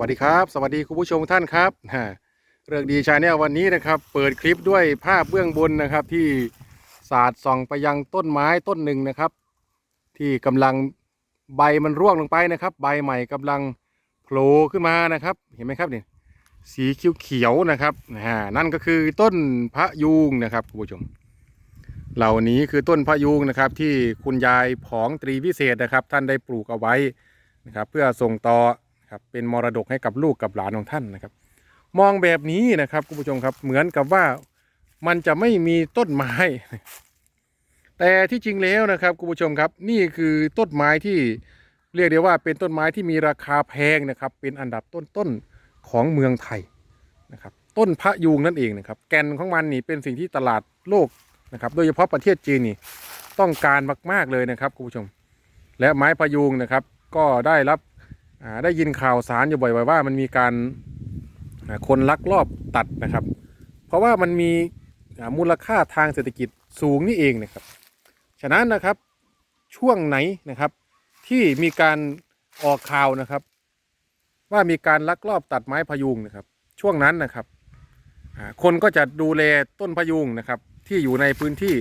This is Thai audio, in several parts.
วัสดีครับ สวัสดีคุณผู้ชมท่านครับเรื่องดีชาแนลวันนี้นะครับ เปิดคลิปด้วยภาพเบื้องบนนะครับ ที่สาดส่องไปยังต้นไม้ต้นหนึ่งนะครับ ที่กำลังใบมันร่วงลงไปนะครับ ใบใหม่กำลังโผล่ขึ้นมานะครับ เห็นไหมครับนี่สีเขียวๆนะครับนั่นก็คือต้นพระยูงนะครับคุณผู้ชม เหล่านี้คือต้นพระยูงนะครับ ที่คุณยายผองตรีวิเศษนะครับ ท่านได้ปลูกเอาไว้นะครับ เพื่อส่งต่อ ครับเป็นมรดกให้กับลูกกับหลานของท่านนะครับ มองแบบนี้นะครับคุณผู้ชมครับเหมือนกับว่ามันจะไม่มีต้นไม้ แต่ที่จริงแล้วนะครับคุณผู้ชมครับ นี่คือต้นไม้ที่เรียกได้ว่าเป็นต้นไม้ที่มีราคาแพงนะครับ เป็นอันดับต้นๆของเมืองไทยนะครับ ต้นพระยูงนั่นเองนะครับ แก่นของมันนี่เป็นสิ่งที่ตลาดโลกนะครับ โดยเฉพาะประเทศจีนนี่ต้องการมาก ๆเลยนะครับคุณผู้ชม และไม้พะยุงนะครับ ก็ได้รับ ได้ยินข่าวสารอยู่บ่อยๆว่ามันมีการคนลักลอบตัดนะครับ เพราะว่ามันมีมูลค่าทางเศรษฐกิจสูงนี่เองนะครับ ฉะนั้นนะครับช่วงไหนนะครับที่มีการออกข่าวนะครับ ว่ามีการลักลอบตัดไม้พยุงนะครับ ช่วงนั้นนะครับคนก็จะดูแลต้นพยุงนะครับ ที่อยู่ในพื้นที่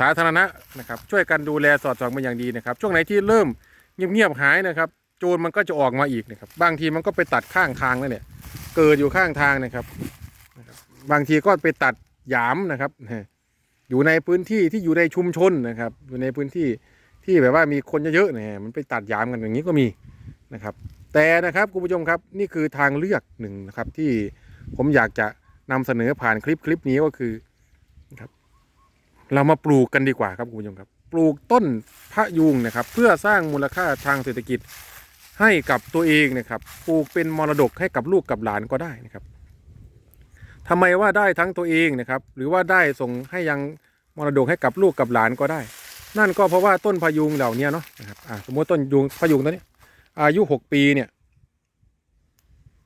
สาธารณะนะครับ ช่วยกันดูแลสอดส่องเป็นอย่างดีนะครับ ช่วงไหนที่เริ่มเงียบๆหายนะครับ โจรมันก็จะออกมาอีกนะครับ บางทีมันก็ไปตัดข้างทางนั่นเนี่ยเกิดอยู่ข้างทางนะครับบางทีก็ไปตัดหยามนะครับ อยู่ในพื้นที่ที่อยู่ในชุมชนนะครับ อยู่ในพื้นที่ที่แบบว่ามีคนเยอะๆเนี่ยมันไปตัดหยามกันอย่างนี้ก็มีนะครับ แต่นะครับคุณผู้ชมครับนี่คือทางเลือกหนึ่งนะครับ ที่ผมอยากจะนำเสนอผ่านคลิปคลิปนี้ก็คือครับ เรามาปลูกกันดีกว่าครับคุณผู้ชมครับ ปลูกต้นพะยูงนะครับ เพื่อสร้างมูลค่าทางเศรษฐกิจ ให้กับตัวเองนะครับปลูกเป็นมรดกให้กับลูกกับหลานก็ได้นะครับทำไมว่าได้ทั้งตัวเองนะครับ หรือว่าได้ส่งให้ยังมรดกให้กับลูกกับหลานก็ได้ นั่นก็เพราะว่าต้นพะยุงเหล่านี้เนาะนะครับสมมติต้นยุงพะยุงตัวนี้ อายุหกปีเนี่ย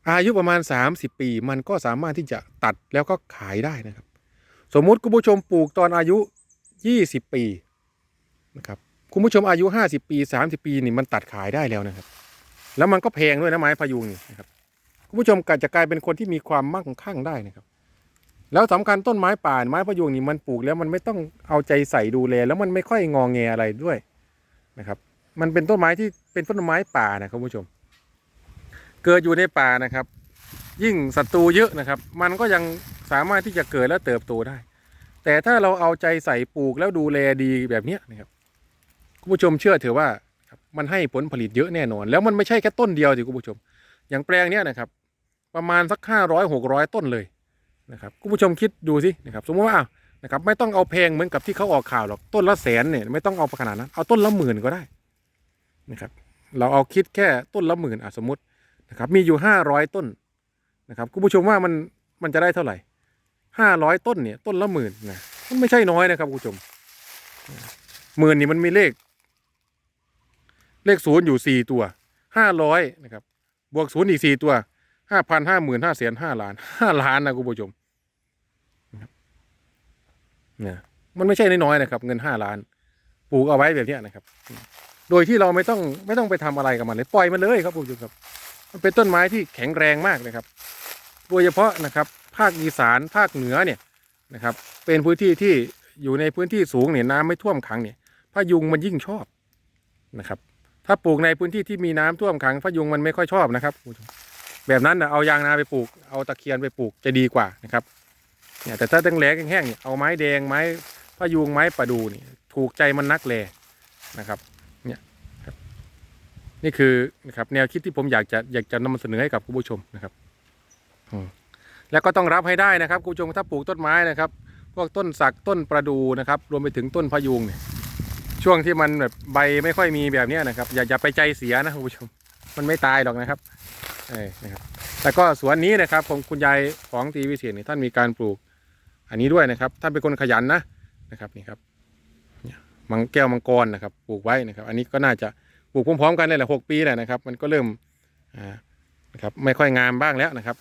อายุประมาณสามสิบปี มันก็สามารถที่จะตัดแล้วก็ขายได้นะครับ สมมุติคุณผู้ชมปลูกตอนอายุ 20 ปีนะครับคุณผู้ชมอายุ 50 ปี 30 ปีนี่มันตัดขายได้แล้วนะครับ แล้วมันก็แพงด้วยนะไม้พะยุงนี่นะครับคุณผู้ชมก็จะกลายเป็นคนที่มีความมั่งคั่งได้นะครับ แล้วสำคัญต้นไม้ป่าไม้พะยุงนี่มันปลูกแล้วมันไม่ต้องเอาใจใส่ดูแลแล้วมันไม่ค่อยงองแงอะไรด้วยนะครับ มันเป็นต้นไม้ที่เป็นต้นไม้ป่านะครับคุณผู้ชม เกิดอยู่ในป่านะครับ ยิ่งศัตรูเยอะนะครับ มันก็ยังสามารถที่จะเกิดและเติบโตได้ แต่ถ้าเราเอาใจใส่ปลูกแล้วดูแลดีแบบนี้นะครับคุณผู้ชมเชื่อเถอะว่า ครับมันให้ผลผลิตเยอะแน่นอน แล้วมันไม่ใช่แค่ต้นเดียวสิคุณผู้ชม อย่างแปลงเนี้ยนะครับ ประมาณสักห้าร้อยหกร้อยต้นเลยนะครับคุณผู้ชมคิดดูสินะครับสมมติว่าอ้านะครับไม่ต้องเอาแพงเหมือนกับที่เขาออกข่าวหรอกต้นละแสนเนี่ยไม่ต้องเอาขนาดนั้นเอาต้นละหมื่นก็ได้นะครับเราเอาคิดแค่ต้นละหมื่นอะสมมตินะครับมีอยู่ห้าร้อยต้นนะครับคุณผู้ชมว่ามันมันจะได้เท่าไหร่ห้าร้อยต้นเนี่ยต้นละหมื่นนะมันไม่ใช่น้อยนะครับคุณผู้ชมหมื่นนี่มันมีเลข เลขศูนย์อยู่สี่ตัวห้าร้อยนะครับ บวกศูนย์อีกสี่ตัวห้าพันห้าหมื่นห้าแสนห้าล้านห้าล้านนะคุณผู้ชมนะครับเนี่ยมันไม่ใช่น้อยๆนะครับ เงินห้าล้านปลูกเอาไว้แบบนี้นะครับ โดยที่เราไม่ต้องไม่ต้องไปทำอะไรกับมันเลยปล่อยมันเลยครับคุณผู้ชมครับ มันเป็นต้นไม้ที่แข็งแรงมากนะครับโดยเฉพาะนะครับ ภาคอีสานภาคเหนือเนี่ยนะครับ เป็นพื้นที่ที่อยู่ในพื้นที่สูงเนี่ยน้ำไม่ท่วมขังเนี่ยพะยุงมันยิ่งชอบนะครับ ถ้าปลูกในพื้นที่ที่มีน้ำท่วมขังพะยุงมันไม่ค่อยชอบนะครับ แบบนั้นนะเอายางนาไปปลูก เอาตะเคียนไปปลูกจะดีกว่านะครับเนี่ยแต่ถ้าตั้งแหลกแห้งๆเอาไม้แดงไม้พะยุงไม้ประดูนี่ถูกใจมันนักแลนะครับเนี่ยครับนี่คือนะครับแนวคิดที่ผมอยากจะอยากจะนำมาเสนอให้กับคุณผู้ชมนะครับแล้วก็ต้องรับให้ได้นะครับคุณผู้ชมถ้าปลูกต้นไม้นะครับ พวกต้นสักต้นประดูนะครับ รวมไปถึงต้นพะยุงเนี่ย ช่วงที่มันแบบใบไม่ค่อยมีแบบนี้นะครับ อย่าอย่าไปใจเสียนะคุณผู้ชม มันไม่ตายหรอกนะครับเออนะครับแล้วก็สวนนี้นะครับของคุณยายของตีวิเศษนี่ท่านมีการปลูก อันนี้ด้วยนะครับ ท่านเป็นคนขยันนะนะครับนี่ครับมังแก้วมังกรนะครับ ปลูกไว้นะครับ อันนี้ก็น่าจะปลูกพร้อมๆกันเลยแหละหกปีแหละนะครับ มันก็เริ่มอ่านะครับไม่ค่อยงามบ้างแล้วนะครับ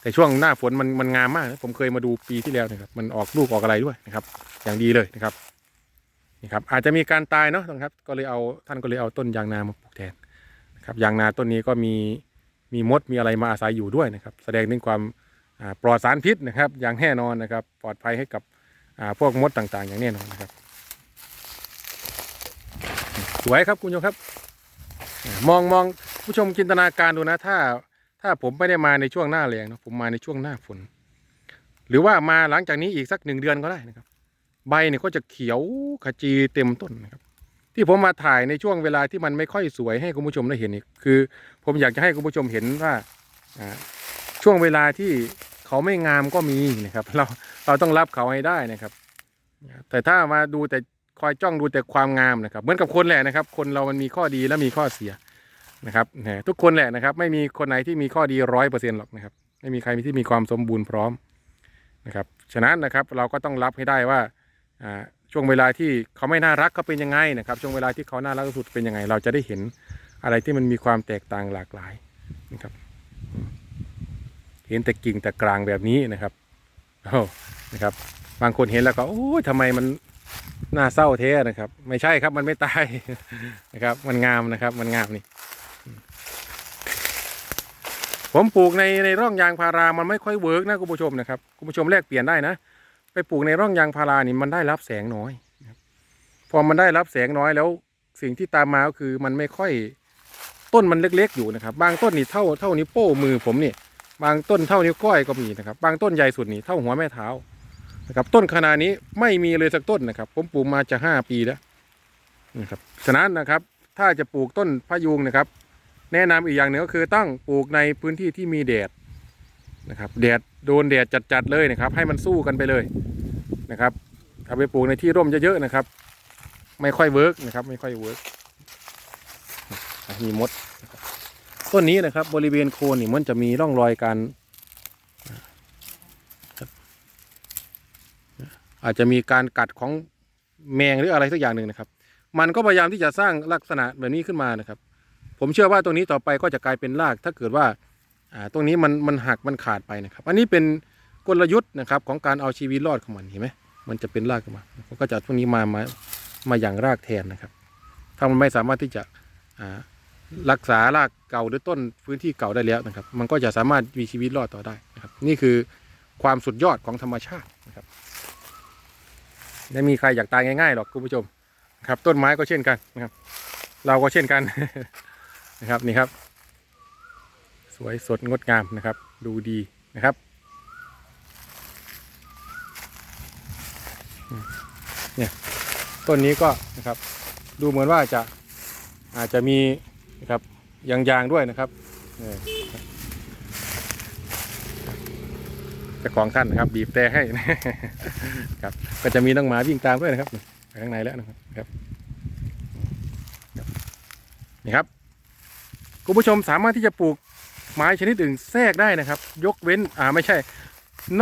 แต่ช่วงหน้าฝนมันมันงามมากนะผมเคยมาดูปีที่แล้วนะครับ มันออกลูกออกอะไรด้วยนะครับ อย่างดีเลยนะครับ นี่ครับอาจจะมีการตายเนาะนะครับ ก็เลยเอาท่านก็เลยเอาต้นยางนามาปลูกแทนนะครับยางนาต้นนี้ก็มีมีมดมีอะไรมาอาศัยอยู่ด้วยนะครับ แสดงถึงความปลอดสารพิษนะครับ อย่างแน่นอนนะครับ ปลอดภัยให้กับพวกมดต่างๆ อย่างแน่นอนนะครับ สวยครับคุณผู้ชมครับ มองมองผู้ชมจินตนาการดูนะ ถ้าถ้าผมไม่ได้มาในช่วงหน้าแรงนะผมมาในช่วงหน้าฝนหรือว่ามาหลังจากนี้อีกสักหนึ่งเดือนก็ได้นะครับ ใบเนี่ยก็จะเขียวขจีเต็มต้นนะครับ ที่ผมมาถ่ายในช่วงเวลาที่มันไม่ค่อยสวยให้คุณผู้ชมได้เห็นนี่คือ ผมอยากจะให้คุณผู้ชมเห็นว่าช่วงเวลาที่เขาไม่งามก็มีนะครับ เราเราต้องรับเขาให้ได้นะครับ แต่ถ้ามาดูแต่คอยจ้องดูแต่ความงามนะครับ เหมือนกับคนแหละนะครับ คนเรามันมีข้อดีและมีข้อเสียนะครับทุกคนแหละนะครับ ไม่มีคนไหนที่มีข้อดีร้อยเปอร์เซ็นต์หรอกนะครับ ไม่มีใครที่มีความสมบูรณ์พร้อมนะครับ ฉะนั้นนะครับเราก็ต้องรับให้ได้ว่า ช่วงเวลาที่เขาไม่น่ารักเขาเป็นยังไงนะครับ ช่วงเวลาที่เขาน่ารักที่สุดเป็นยังไง เราจะได้เห็นอะไรที่มันมีความแตกต่างหลากหลายนะครับ เห็นแต่กิ่งแต่กลางแบบนี้นะครับโอ้นะครับ บางคนเห็นแล้วก็โอ้ยทำไมมันน่าเศร้าเท้นะครับ ไม่ใช่ครับมันไม่ตายนะครับ มันงามนะครับ มันงามนี่ผมปลูกในในร่องยางพารามันไม่ค่อยเวิร์กนะคุณผู้ชมนะครับคุณผู้ชมแลกเปลี่ยนได้นะ ปปลูกในร่องยางพารานี่มันได้รับแสงน้อยพอมันได้รับแสงน้อยแล้วสิ่งที่ตามมาก็คือมันไม่ค่อยต้นมันเล็ก ๆ อยู่นะครับ บางต้นนี่เท่าเท่านิ้วโป้มือผมนี่บางต้นเท่านิ้วก้อยก็มีนะครับ บางต้นใหญ่สุดนี่เท่าหัวแม่เท้านะครับ ต้นขนาดนี้ไม่มีเลยสักต้นนะครับ ผมปลูกมาจะห้าปีแล้วนะครับฉะนั้นนะครับ ถ้าจะปลูกต้นพะยุงนะครับ แนะนำอีกอย่างหนึ่งก็คือต้องปลูกในพื้นที่ที่มีแดด นะครับแดดโดนแดดจัดๆเลยนะครับ ให้มันสู้กันไปเลยนะครับถ้าไปปลูกในที่ร่มเยอะๆนะครับ ไม่ค่อยเวิร์กนะครับ ไม่ค่อยเวิร์กมีมดต้นนี้นะครับ บริเวณโคนนี่มันจะมีร่องรอยการอาจจะมีการกัดของแมงหรืออะไรสักอย่างหนึ่งนะครับ มันก็พยายามที่จะสร้างลักษณะแบบนี้ขึ้นมานะครับ ผมเชื่อว่าตรงนี้ต่อไปก็จะกลายเป็นราก ถ้าเกิดว่า ตรงนี้มันมันหักมันขาดไปนะครับ อันนี้เป็นกลยุทธ์นะครับของการเอาชีวิตรอดของมันเห็นไหมมันจะเป็นรากขึ้นมาก็จะตรงนี้มามามาอย่างรากแทนนะครับ ถ้ามันไม่สามารถที่จะรักษารากเก่าหรือต้นพื้นที่เก่าได้แล้วนะครับ มันก็จะสามารถมีชีวิตรอดต่อได้นะครับ นี่คือความสุดยอดของธรรมชาตินะครับไม่มีใครอยากตายง่ายๆหรอกคุณผู้ชมครับ ต้นไม้ก็เช่นกันนะครับ เราก็เช่นกันนะครับนี่ครับ สวยสดงดงามนะครับ ดูดีนะครับ เนี่ยต้นนี้ก็นะครับ ดูเหมือนว่าจะอาจจะมีนะครับยางๆด้วยนะครับเจ้าของท่านนะครับบีบแต่ให้ครับ ก็จะมีน้องหมาวิ่งตามด้วยนะครับไปข้างในแล้วนะครับนี่ครับคุณผู้ชมสามารถที่จะปลูก ไม้ชนิดอื่นแทรกได้นะครับ ยกเว้นอ่าไม่ใช่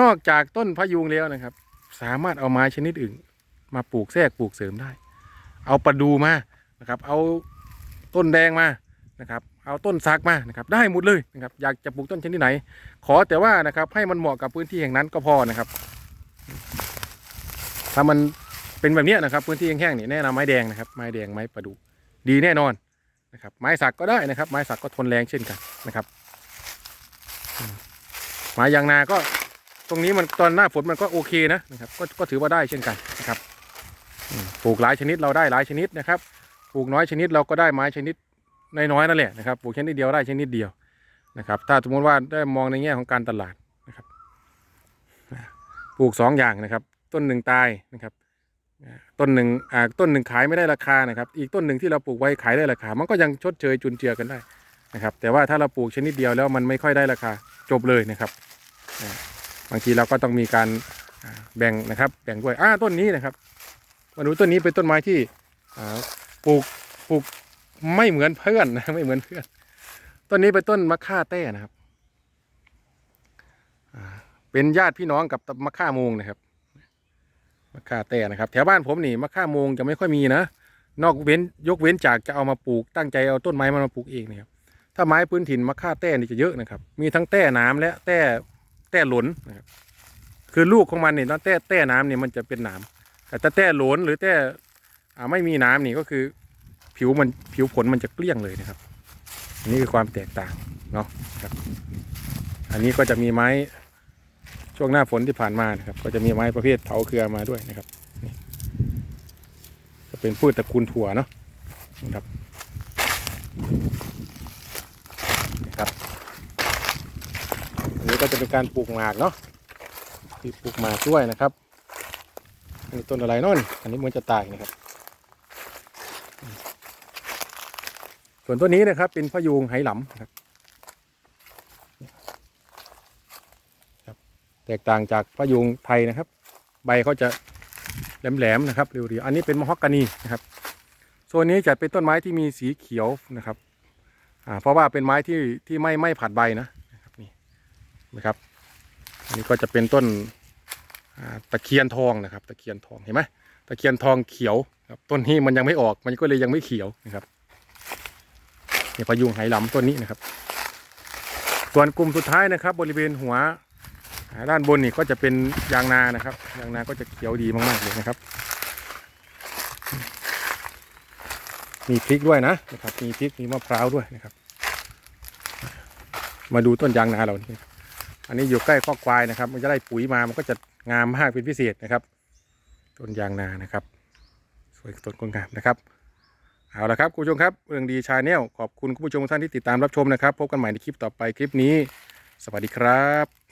นอกจากต้นพะยุงแล้วนะครับ สามารถเอาไม้ชนิดอื่น มาปลูกแทรกปลูกเสริมได้ เอาประดูมานะครับ เอาต้นแดงมานะครับ เอาต้นสักมานะครับ ได้หมดเลยนะครับ อยากจะปลูกต้นชนิดไหน ขอแต่ว่านะครับให้มันเหมาะกับพื้นที่แห่งนั้นก็พอนะครับ ถ้ามันเป็นแบบนี้นะครับ พื้นที่แห้งๆนี่แนะนำไม้แดงนะครับ ไม้แดงไม้ประดู ดีแน่นอนนะครับ ไม้สักก็ได้นะครับ ไม้สักก็ทนแรงเช่นกันนะครับ อืมไม้ยางนาก็ตรงนี้มันตอนหน้าฝนมันก็โอเคนะนะครับก็ก็ถือว่าได้เช่นกันนะครับปลูกหลายชนิดเราได้หลายชนิดนะครับปลูกน้อยชนิดเราก็ได้ไม้ชนิดน้อยๆนั่นแหละนะครับปลูกชนิดเดียวได้ชนิดเดียวนะครับ ถ้าสมมติว่าได้มองในแง่ของการตลาดนะครับปลูกสองอย่างนะครับ ต้นหนึ่งตายนะครับต้นหนึ่งต้นหนึ่งขายไม่ได้ราคานะครับ อีกต้นหนึ่งที่เราปลูกไว้ขายได้ราคา มันก็ยังชดเชยจุนเจือกันได้ นะครับ แต่ว่าถ้าเราปลูกชนิดเดียวแล้วมันไม่ค่อยได้ราคาจบเลยนะครับ บางทีเราก็ต้องมีการแบ่งนะครับ แบ่งด้วยอ่าต้นนี้นะครับมาดูต้นนี้เป็นต้นไม้ที่ปลูกปลูกไม่เหมือนเพื่อนนะไม่เหมือนเพื่อนต้นนี้เป็นต้นมะค่าแต้นะครับเป็นญาติพี่น้องกับมะค่ามงนะครับมะข่าแต่นะครับ แถวบ้านผมนี่มะข่ามงจะไม่ค่อยมีนะนอกเว้นยกเว้นจากจะเอามาปลูกตั้งใจเอาต้นไม้มันมาปลูกเองนะครับ ถ้าไม้พื้นถิ่นมะข่าแต้นี่จะเยอะนะครับ มีทั้งแต้น้ำและแต้แต้หลนนะครับ คือลูกของมันเนี่ยตอนแต้แต้น้ำเนี่ยมันจะเป็นหนามแต่ถ้าแต้หลนหรือแต้ไม่มีน้ำนี่ก็คือผิวมันผิวผลมันจะเกลี้ยงเลยนะครับ อันนี่คือความแตกต่างเนาะครับ อันนี้ก็จะมีไม้ช่วงหน้าฝนที่ผ่านมานะครับ ก็จะมีไม้ประเภทเถาเครือมาด้วยนะครับจะเป็นพืชตระกูลถั่วเนาะนะครับ นี้ก็จะเป็นการปลูกหมากเนาะที่ปลูกหมากด้วยนะครับอันนี้ต้นอะไรนาะนี่อันนี้มือนจะตายนะครับ ส่วนต้นนี้นะครับ เป็นพะยูงไหหลำนะครับแตกต่างจากพะยุงไทยนะครับ ใบเขาจะแหลมๆนะครับเรียวๆอันนี้เป็นมะฮอกกานีนะครับโซนนี้จะเป็นต้นไม้ที่มีสีเขียวนะครับอ่าเพราะว่าเป็นไม้ที่ที่ไม่ไม่ผัดใบนะ นะครับนี่นะครับ อันนี้ก็จะเป็นต้นตะเคียนทองนะครับ ตะเคียนทองเห็นไหมตะเคียนทองเขียวครับต้นนี้มันยังไม่ออกมันก็เลยยังไม่เขียวนะครับนี่พยุงไหหลำต้นนี้นะครับ ส่วนกลุ่มสุดท้ายนะครับ บริเวณหัวด้านบนนี่ก็จะเป็นยางนานะครับ ยางนาก็จะเขียวดีมากๆเลยนะครับ มีพริกด้วยนะนะครับ มีพริกมีมะพร้าวด้วยนะครับ มาดูต้นยางนาเรานี่ครับ อันนี้อยู่ใกล้ข้อควายนะครับ มันจะได้ปุ๋ยมามันก็จะงามมากเป็นพิเศษนะครับ ต้นยางนานะครับ สวยต้นก็งามนะครับเอาละครับคุณผู้ชมครับเรื่องดีชาแนลขอบคุณคุณผู้ชมท่านที่ติดตามรับชมนะครับ พบกันใหม่ในคลิปต่อไปคลิปนี้ สวัสดีครับ